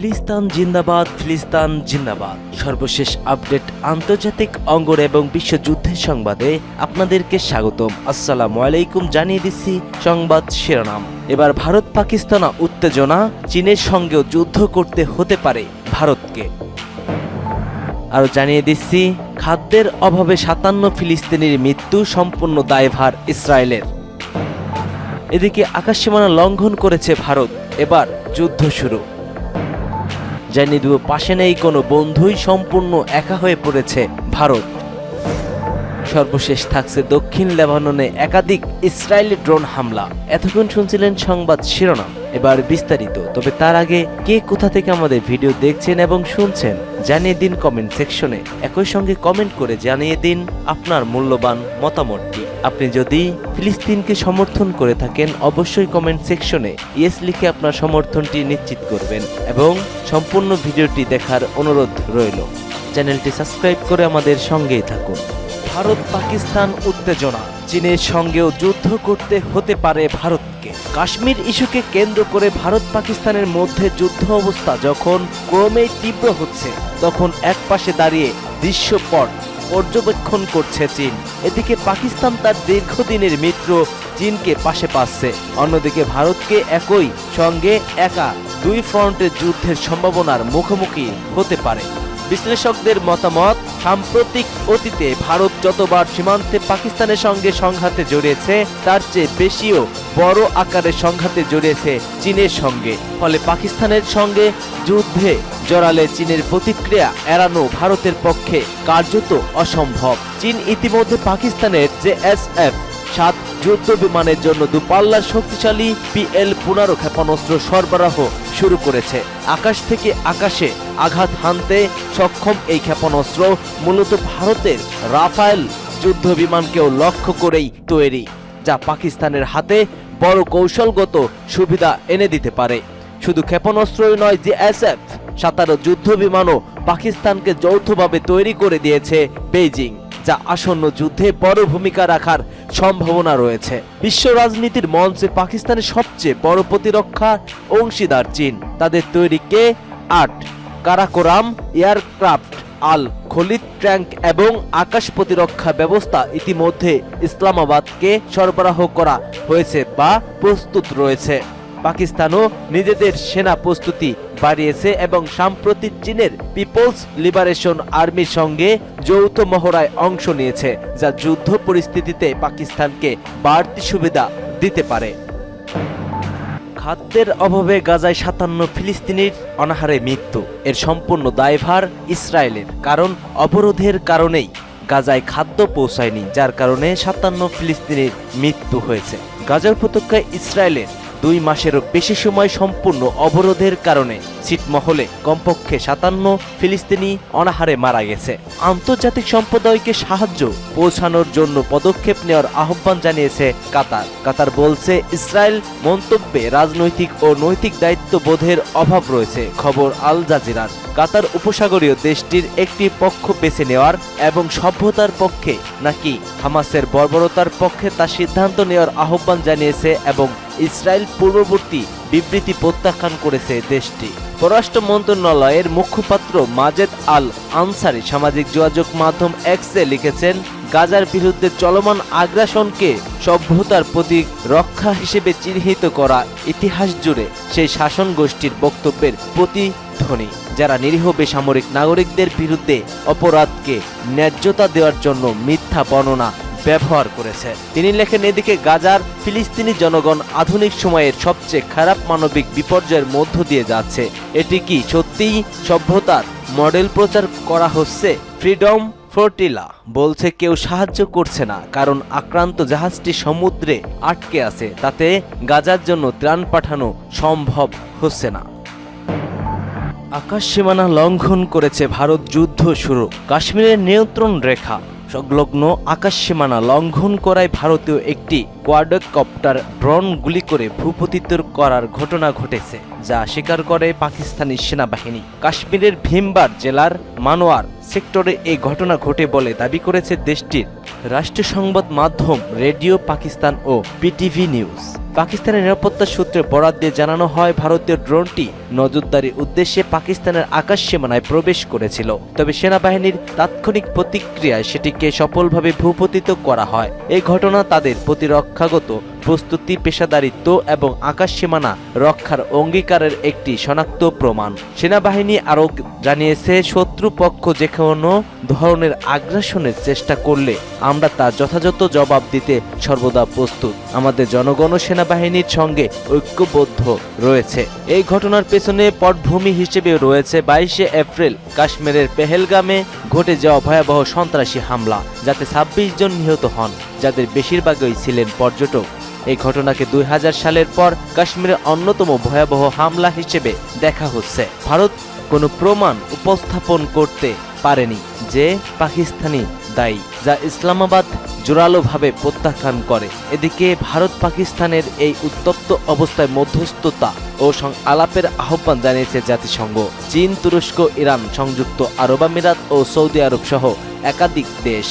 ফিলিস্তান জিন্দাবাদ ফিলিস্তান জিন্দাবাদ। সর্বশেষ আপডেট আন্তর্জাতিক অঙ্গন এবং বিশ্বযুদ্ধের সংবাদে আপনাদেরকে স্বাগতম। আসসালামু আলাইকুম, জানিয়ে দিচ্ছি সংবাদ শিরোনাম। এবার ভারত, পাকিস্তান উত্তেজনা চীনের সঙ্গেও যুদ্ধ করতে হতে পারে ভারতকে। আরও জানিয়ে দিচ্ছি, খাদ্যের অভাবে সাতান্ন ফিলিস্তিনির মৃত্যু সম্পূর্ণ দায়ভার ইসরায়েলের। এদিকে আকাশসীমানা লঙ্ঘন করেছে ভারত। এবার যুদ্ধ শুরু। জানিয়ে দেব পাশে নেই কোনো বন্ধুই সম্পূর্ণ একা হয়ে পড়েছে ভারত। সর্বশেষ থাকছে দক্ষিণ লেবাননে একাধিক ইসরায়েলি ড্রোন হামলা। এতক্ষণ শুনছিলেন সংবাদ শিরোনাম। এবার বিস্তারিত। তবে তার আগে কে কোথা থেকে আমাদের ভিডিও দেখছেন এবং শুনছেন, জানিয়ে দিন কমেন্ট সেকশনে। একই সঙ্গে কমেন্ট করে জানিয়ে দিন আপনার মূল্যবান মতামতটি। আপনি যদি ফিলিস্তিনকে সমর্থন করে থাকেন, অবশ্যই কমেন্ট সেকশনে ইয়েস লিখে আপনার সমর্থনটি নিশ্চিত করবেন এবং সম্পূর্ণ ভিডিওটি দেখার অনুরোধ রইল। চ্যানেলটি সাবস্ক্রাইব করে আমাদের সঙ্গেই থাকুন। ভারত পাকিস্তান উত্তেজনা, চীনের সঙ্গেও যুদ্ধ করতে হতে পারে ভারতকে। কাশ্মীর ইস্যুকে কেন্দ্র করে ভারত পাকিস্তানের মধ্যে যুদ্ধ অবস্থা যখন ক্রমেই তীব্র হচ্ছে, তখন একপাশে দাঁড়িয়ে দৃশ্যপট পর্যবেক্ষণ করছে চীন। এদিকে পাকিস্তান তার দীর্ঘদিনের মিত্র চীনকে পাশে পাচ্ছে। অন্যদিকে ভারতকে একই সঙ্গে একা দুই ফ্রন্টের যুদ্ধের সম্ভাবনার মুখোমুখি হতে পারে। বিশ্লেষকদের মতামত সাম্প্রতিক অতীতে ভারত যতবার সীমান্তে পাকিস্তানের সঙ্গে সংঘাতে জড়িয়েছে, তার চেয়ে বেশিও বড় আকারের সংঘাতে জড়িয়েছে চীনের সঙ্গে। ফলে পাকিস্তানের সঙ্গে যুদ্ধে জড়ালে চীনের প্রতিক্রিয়া এড়ানো ভারতের পক্ষে কার্যত অসম্ভব। চীন ইতিমধ্যে পাকিস্তানের যে এস এফ সাত যুদ্ধ বিমানের জন্য দুপাল্লার শক্তিশালী পিএল পনেরো ক্ষেপণাস্ত্র সরবরাহ শুরু করেছে। আকাশ থেকে আকাশে আঘাত হানতে সক্ষম এই ক্ষেপণাস্ত্র মূলত ভারতের রাফায়েল যুদ্ধ বিমানকেও লক্ষ্য করেই তৈরি, যা পাকিস্তানের হাতে বড় কৌশলগত সুবিধা এনে দিতে পারে। শুধু ক্ষেপণাস্ত্রই নয় যে এস এফ সাতারো যুদ্ধ বিমানও পাকিস্তানকে যৌথভাবে তৈরি করে দিয়েছে বেইজিং, যা আসন্ন যুদ্ধে বড় ভূমিকা রাখার সম্ভাবনা রয়েছে। বিশ্ব রাজনীতির মঞ্চে পাকিস্তানের সবচেয়ে বড় প্রতিরক্ষা অংশীদার চীন। তাদের তৈরি কে আট কারাকোরাম, এয়ারক্রাফট, আল খলিদ ট্যাঙ্ক এবং আকাশ প্রতিরক্ষা ব্যবস্থা ইতিমধ্যে ইসলামাবাদকে সরবরাহ করা হয়েছে বা প্রস্তুত রয়েছে। পাকিস্তানও নিজেদের সেনা প্রস্তুতি বাড়িয়েছে এবং সাম্প্রতিক চীনের পিপলস লিবারেশন আর্মির সঙ্গে যৌথ মহড়ায় অংশ নিয়েছে, যা যুদ্ধ পরিস্থিতিতে পাকিস্তানকে বাড়তি সুবিধা দিতে পারে। খাদ্যের অভাবে গাজায় সাতান্ন ফিলিস্তিনির অনাহারে মৃত্যু। এর সম্পূর্ণ দায়ভার ইসরায়েলের, কারণ অবরোধের কারণেই গাজায় খাদ্য পৌঁছায়নি, যার কারণে সাতান্ন ফিলিস্তিনির মৃত্যু হয়েছে। গাজার প্রত্যক্ষায় ইসরায়েলের দুই মাসেরও বেশি সময় সম্পূর্ণ অবরোধের কারণে ছিটমহলে কমপক্ষে সাতান্ন ফিলিস্তিনি অনাহারে মারা গেছে। আন্তর্জাতিক সম্প্রদায়কে সাহায্য পৌঁছানোর জন্য পদক্ষেপ নেওয়ার আহ্বান জানিয়েছে কাতার। কাতার বলছে, ইসরায়েল মন্তব্যে রাজনৈতিক ও নৈতিক দায়িত্ববোধের অভাব রয়েছে, খবর আল জাজিরার। কাতার উপসাগরীয় দেশটির একটি পক্ষ বেছে নেওয়ার এবং সভ্যতার পক্ষে নাকি হামাসের বর্বরতার পক্ষে তা সিদ্ধান্ত নেওয়ার আহ্বান জানিয়েছে এবং ইসরায়েল পূর্ববর্তী বিবৃতি প্রত্যাখ্যান করেছে দেশটি। পররাষ্ট্র মন্ত্রণালয়ের মুখপাত্র মাজেদ আল আনসারি সামাজিক যোগাযোগ মাধ্যম এক্সে লিখেছেন, গাজার বিরুদ্ধে চলমান আগ্রাসনকে সভ্যতার প্রতীক রক্ষা হিসেবে চিহ্নিত করা ইতিহাস জুড়ে সেই শাসন গোষ্ঠীর বক্তব্যের প্রতিধ্বনি, যারা নিরীহ বেসামরিক নাগরিকদের বিরুদ্ধে অপরাধকে ন্যায্যতা দেওয়ার জন্য মিথ্যা বর্ণনা ব্যবহার করেছে। তিনি লেখেন, এদিকে গাজার ফিলিস্তিনি জনগণ আধুনিক সময়ের সবচেয়ে খারাপ মানবিক বিপর্যয়ের মধ্য দিয়ে যাচ্ছে। এটি কি সত্যিই সভ্যতার মডেল প্রচার করা হচ্ছে? ফ্রিডম ফ্লোটিলা বলছে, কেউ সাহায্য করছে না, কারণ আক্রান্ত জাহাজটি সমুদ্রে আটকে আছে। তাতে গাজার জন্য ত্রাণ পাঠানো সম্ভব হচ্ছে না। আকাশ সীমানা লঙ্ঘন করেছে ভারত যুদ্ধ শুরু। কাশ্মীরের নিয়ন্ত্রণ রেখা সংলগ্ন আকাশ সীমানা লঙ্ঘন করায় ভারতীয় একটি কোয়াডকপ্টার ড্রোন গুলি করে ভূপতিত্বর করার ঘটনা ঘটেছে, যা স্বীকার করে পাকিস্তানি সেনাবাহিনী। কাশ্মীরের ভীমবার জেলার মানোয়ার সেক্টরে এই ঘটনা ঘটে বলে দাবি করেছে দেশটির রাষ্ট্রীয় সংবাদ মাধ্যম রেডিও পাকিস্তান ও পিটিভি নিউজ। পাকিস্তানের নিরাপত্তা সূত্রে বরাদ দিয়ে জানানো হয়, ভারতীয় ড্রোনটি নজরদারির উদ্দেশ্যে পাকিস্তানের আকাশ সীমানায় প্রবেশ করেছিল। তবে সেনাবাহিনীর তাৎক্ষণিক প্রতিক্রিয়ায় সেটিকে সফলভাবে ভূপতিত করা হয়। এই ঘটনা তাদের প্রতিরক্ষাগত প্রস্তুতি, পেশাদারিত্ব এবং আকাশ সীমানা রক্ষার অঙ্গীকারের একটি শনাক্ত প্রমাণ। সেনাবাহিনী আরও জানিয়েছে, শত্রুপক্ষ যে কোনো ধরনের আগ্রাসনের চেষ্টা করলে আমরা তার যথাযথ জবাব দিতে সর্বদা প্রস্তুত। আমাদের জনগণ সেনাবাহিনীর সঙ্গে ঐক্যবদ্ধ রয়েছে। এই ঘটনার পেছনে পটভূমি হিসেবে রয়েছে বাইশে এপ্রিল কাশ্মীরের পেহেলগামে ঘটে যাওয়া ভয়াবহ সন্ত্রাসী হামলা, যাতে ছাব্বিশ জন নিহত হন, যাদের বেশিরভাগই ছিলেন পর্যটক। এই ঘটনাকে দুই হাজার সালের পর কাশ্মীরের অন্যতম ভয়াবহ হামলা হিসেবে দেখা হচ্ছে। ভারত কোনো প্রমাণ উপস্থাপন করতে পারেনি যে পাকিস্তানি দায়ী, যা ইসলামাবাদ জোরালোভাবে প্রত্যাখ্যান করে। এদিকে ভারত পাকিস্তানের এই উত্তপ্ত অবস্থায় মধ্যস্থতা ও আলাপের আহ্বান জানিয়েছে জাতিসংঘ। চীন, তুরস্ক, ইরান, সংযুক্ত আরব আমিরাত ও সৌদি আরব সহ একাধিক দেশ।